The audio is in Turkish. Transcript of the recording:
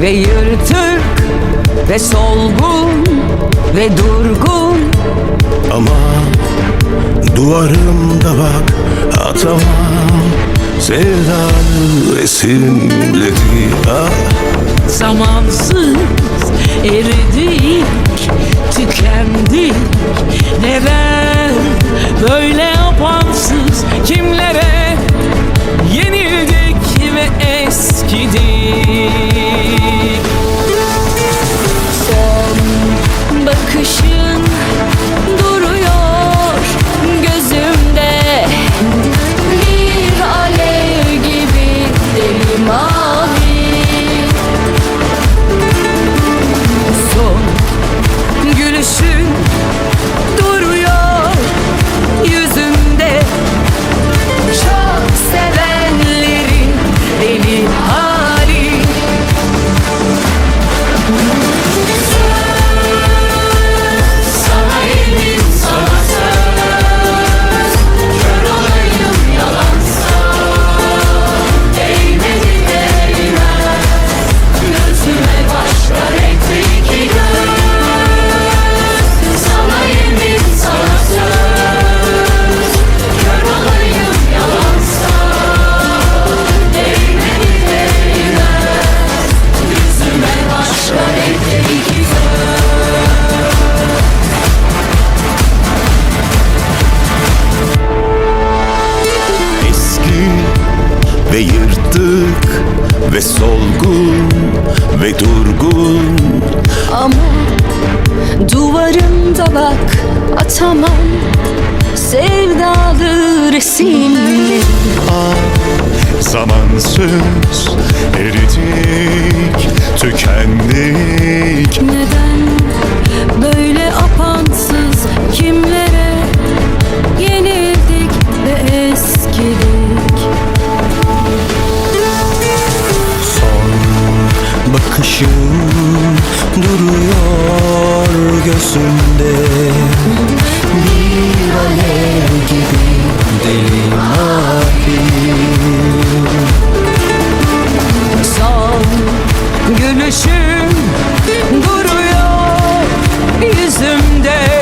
ve yırtık ve solgun ve durgun. Ama duvarımda bak atamam. Sevdalı resimleri ah. Zamansız eridik, tükendik. Neden böyle apansız? Kimlere yenildik ve eskidik ve solgun ve durgun. Ama duvarımda bak atamam. Sevdalı resimleri Zamansız eridik, tükendik. Neden böyle apansız kimlere yenildik ve eskidik bakışın duruyor gözünde Bir alev gibi deli mavim Son gülüşün duruyor yüzümde.